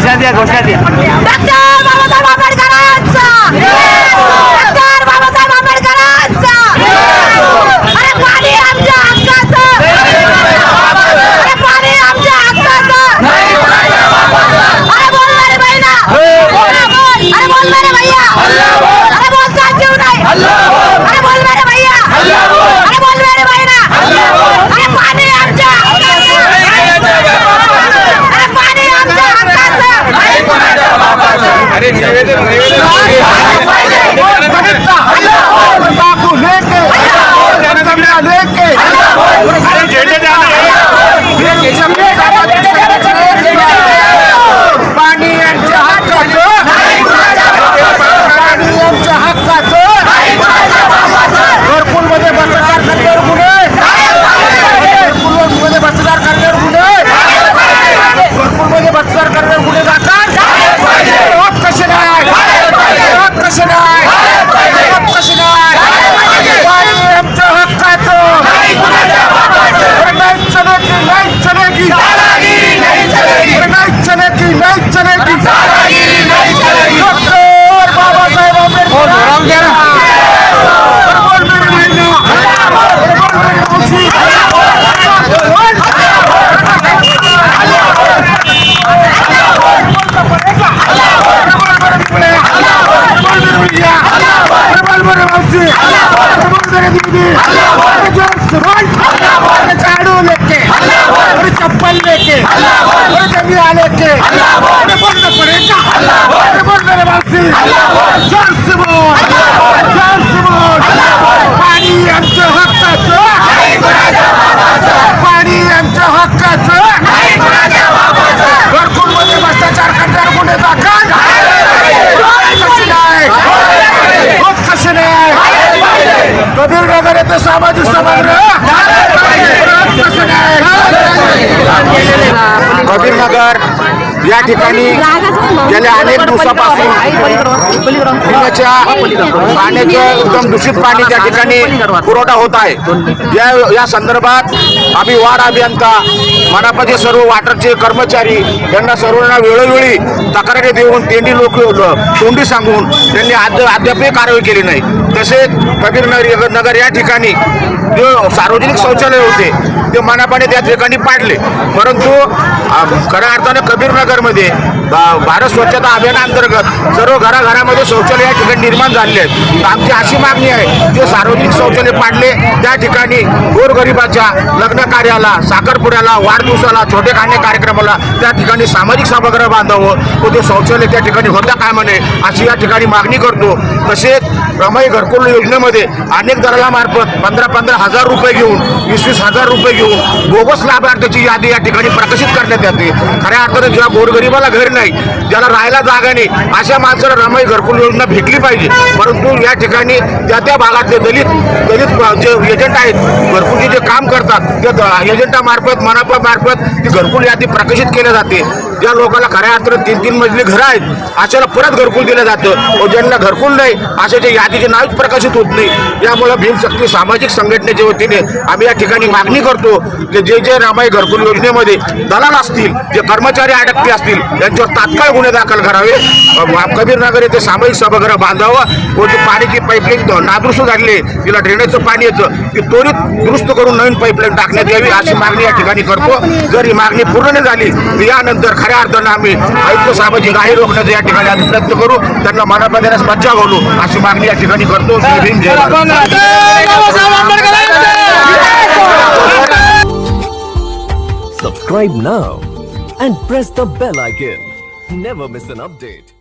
先别走先别走 ¿Qué? ¿Qué? ¿Qué? अरे चप्पल लेके अरे जंगिया लेके अरे बोलना पड़ेगा अरे बोल मेरे मावशी जोर से बोल जोर से बोल पाणी आमच्या हक्काचं पाणी नाही कबीर नगर या ठिकाणी गेल्या अनेक दिवसापासून पिण्याच्या पाण्याचं एकदम दूषित पाणी त्या ठिकाणी पुरवठा होत आहे. या या संदर्भात आम्ही वार अभियंता मनापाचे सर्व वाटरचे कर्मचारी यांना सर्वांना वेळोवेळी तक्रारी देऊन तेंडी लोक तोंडी सांगून त्यांनी अद्य अद्यापही कारवाई केली नाही. तसेच कबीरनगर नगर या ठिकाणी जे सार्वजनिक शौचालय होते ते मनापाने त्या ठिकाणी पाडले. परंतु खऱ्या अर्थाने कबीरनगर नगरमध्ये भारत स्वच्छता अभियानाअंतर्गत सर्व घराघरामध्ये शौचालय या ठिकाणी निर्माण झालेले आहेत. आमची अशी मागणी आहे जे सार्वजनिक शौचालय पाडले त्या ठिकाणी गोरगरिबाच्या लग्न कार्याला साखरपुड्याला वाढदिवसाला छोटे खाणे कार्यक्रमाला त्या ठिकाणी सामाजिक सभागृह बांधावं व ते शौचालय त्या ठिकाणी होता कामा नये अशी या ठिकाणी मागणी करतो. तसेच रमाई घरकुल योजनेमध्ये अनेक दलालामार्फत पंधरा पंधरा हजार रुपये घेऊन वीस वीस हजार रुपये घेऊन बोगस लाभार्थ्याची यादी या ठिकाणी प्रकाशित करण्यात येते. खऱ्या अर्थानं ज्या गोरगरिबाला घर नाही ज्याला राहायला जागा नाही अशा माणसाला रमाई घरकुल योजना भेटली पाहिजे. परंतु या ठिकाणी त्या त्या भागातले दलित दलित जे एजंट आहेत घरकुलचे जे काम करतात त्या द- एजंटामार्फत मनापामार्फत ती घरकुल यादी प्रकाशित केल्या जाते. ज्या लोकांना खऱ्या अर्थानं तीन तीन मजली घरं आहेत अशाला परत घरकुल दिलं जातं. व ज्यांना घरकुल नाही अशाच्या यादीचे नावच प्रकाशित होत नाही यामुळे भीमशक्ती सामाजिक संघटनेच्या वतीने आम्ही या ठिकाणी मागणी करतो की जे जे रामाई घरकुल योजनेमध्ये दलाल असतील जे कर्मचारी अडकते असतील यांच्यावर तात्काळ गुन्हे दाखल करावे. कबीरनगर येथे सामाजिक सभागृह बांधावं व ते पाण्याची पाईपलाईन नादुरुस्त झाले तिला ड्रेनेजचं पाणी येतं ती त्वरित दुरुस्त करून नवीन पाईपलाईन टाकण्यात यावी अशी मागणी या ठिकाणी करतो. जर ही मागणी पूर्ण नाही झाली तर यानंतर खऱ्या अर्थानं आम्ही आयुक्त साहेबांची राही रोखण्याचा या ठिकाणी आम्ही प्रयत्न करू त्यांना मानापा देण्यास मज्जा घालू अशी मागणी या ठिकाणी करतो जय भीम जय Bharat. Subscribe now and press the bell icon. Never miss an update.